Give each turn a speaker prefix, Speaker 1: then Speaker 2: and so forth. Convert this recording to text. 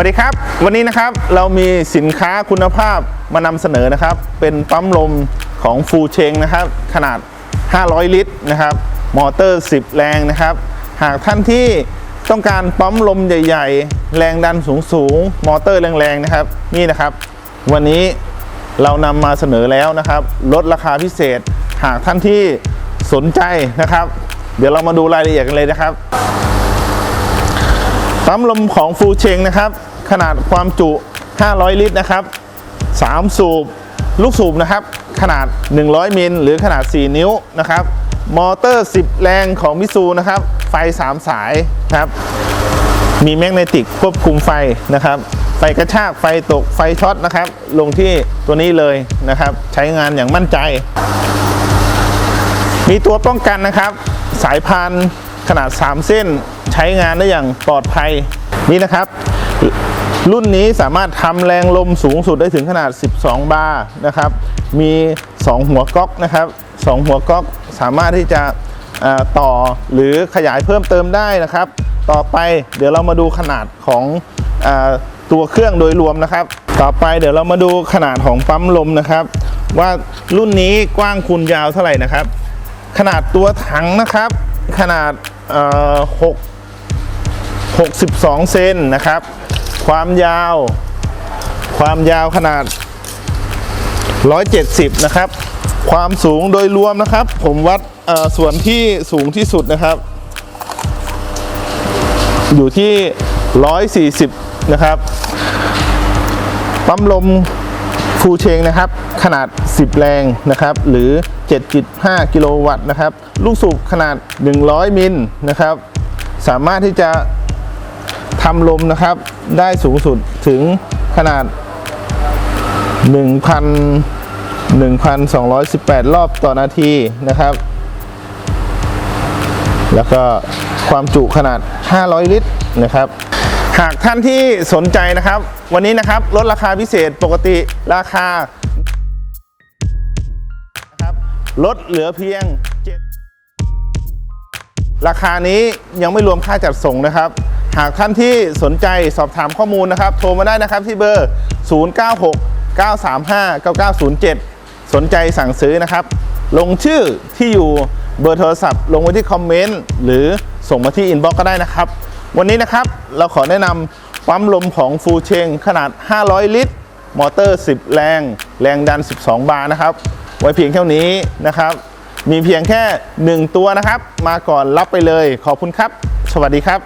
Speaker 1: วัสดีครับ วันนี้นะครับเรามีสินค้าคุณภาพมานำเสนอนะครับ เป็นปั๊มลมของฟูเชงนะครับ ขนาด 500 ลิตรนะครับ มอเตอร์ 10 แรงนะครับ หากท่านที่ต้องการปั๊มลมใหญ่ ๆ แรงดันสูงๆมอเตอร์แรงๆนะครับ นี่นะครับ วันนี้เรานำมาเสนอแล้วนะครับ ลดราคาพิเศษ หากท่านที่สนใจนะครับ เดี๋ยวเรามาดูรายละเอียดกันเลยนะครับ ปั๊มลมของฟูเชงนะครับ ขนาดความจุ 500 ลิตรนะครับ 3 สูบ ลูกสูบนะครับ ขนาด 100 มิลหรือขนาด 4 นิ้วนะครับ มอเตอร์ 10 แรงของมิซูนะครับ ไฟ 3 สายนะครับ มีแมกเนติกควบคุมไฟนะครับ ไฟกระชากไฟตกไฟช็อตนะครับ ลงที่ตัวนี้เลยนะครับ ใช้งานอย่างมั่นใจ มีตัวป้องกันนะครับ สายพานขนาด 3 เส้น ช้งานได้อย่างปลอดภัยนี่นะครับ รุ่นนี้สามารถทำแรงลมสูงสุดได้ถึงขนาด 12 บาร์นะครับ มี 2 หัวก๊อกนะครับ 2 หัวก๊อกสามารถที่จะต่อหรือขยายเพิ่มเติมได้นะครับ ต่อไปเดี๋ยวเรามาดูขนาดของอตัวเครื่องโดยรวมนะครับ ต่อไปเดี๋ยวเรามาดูขนาดของปั๊มลมนะครับ ว่ารุ่นนี้กว้างคูณยาวเท่าไหร่นะครับ ขนาดตัวถังนะครับ ขนาด6 62 เซนนะครับ ความยาว ความยาวขนาด 170 นะครับ ความสูงโดยรวมนะครับ ผมวัดส่วนที่สูงที่สุดนะครับ อยู่ที่ 140 นะครับ ปั๊มลมฟูเชงนะครับ ขนาด 10 แรงนะครับ หรือ 7.5 กิโลวัตต์นะครับ ลูกสูบขนาด 100 มิลนะครับ สามารถที่จะ ทำลมนะครับได้สูงสุดถึงขนาด 1,000 1,218 รอบต่อนาทีนะครับ แล้วก็ความจุขนาด 500 ลิตรนะครับ หากท่านที่สนใจนะครับ วันนี้นะครับลดราคาพิเศษปกติราคานะครับลดเหลือเพียง 7 ราคานี้ยังไม่รวมค่าจัดส่งนะครับ หากท่านที่สนใจสอบถามข้อมูลนะครับ โทรมาได้นะครับที่เบอร์ 096 935 9907 สนใจสั่งซื้อนะครับ ลงชื่อที่อยู่เบอร์โทรศัพท์ ลงไว้ที่คอมเมนต์หรือส่งมาที่อินบ็อกก็ได้นะครับ วันนี้นะครับเราขอแนะนำปั๊มลมของฟูเชงขนาด 500 ลิตร มอเตอร์ 10 แรง แรงดัน 12 บาร์นะครับ ไว้เพียงเท่านี้นะครับ มีเพียงแค่ 1 ตัวนะครับ มาก่อนรับไปเลย ขอบคุณครับ สวัสดีครับ